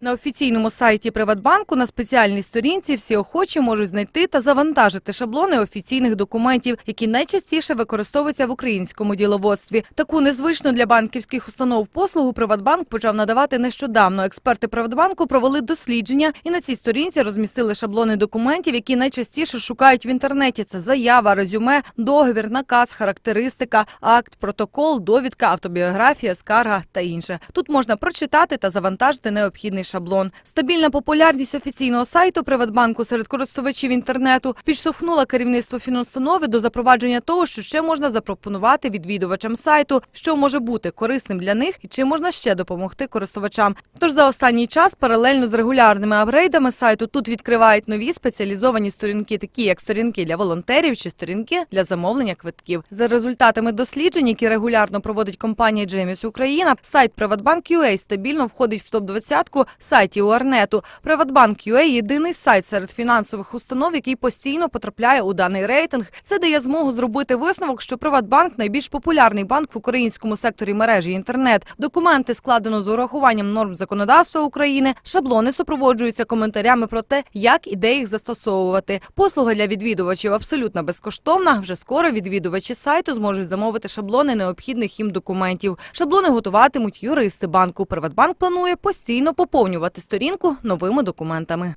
На офіційному сайті Приватбанку на спеціальній сторінці всі охочі можуть знайти та завантажити шаблони офіційних документів, які найчастіше використовуються в українському діловодстві. Таку незвичну для банківських установ послугу Приватбанк почав надавати нещодавно. Експерти Приватбанку провели дослідження і на цій сторінці розмістили шаблони документів, які найчастіше шукають в інтернеті. Це заява, резюме, договір, наказ, характеристика, акт, протокол, довідка, автобіографія, скарга та інше. Тут можна прочитати та завантажити необхідний шаблон. Стабільна популярність офіційного сайту Приватбанку серед користувачів інтернету підштовхнула керівництво фінустанови до запровадження того, що ще можна запропонувати відвідувачам сайту, що може бути корисним для них і чим можна ще допомогти користувачам. Тож за останній час паралельно з регулярними апгрейдами сайту тут відкривають нові спеціалізовані сторінки, такі як сторінки для волонтерів чи сторінки для замовлення квитків. За результатами досліджень, які регулярно проводить компанія Джеміс Україна, сайт Приватбанк.UA стабільно входить в топ-20 сайтів УАРНЕТу. Приватбанк.UA – єдиний сайт серед фінансових установ, який постійно потрапляє у даний рейтинг. Це дає змогу зробити висновок, що Приватбанк найбільш популярний банк в українському секторі мережі інтернет. Документи складено з урахуванням норм законодавства України. Шаблони супроводжуються коментарями про те, як і де їх застосовувати. Послуга для відвідувачів абсолютно безкоштовна. Вже скоро відвідувачі сайту зможуть замовити шаблони необхідних їм документів. Шаблони готуватимуть юристи банку. Приватбанк планує постійно поповнювати сторінку новими документами.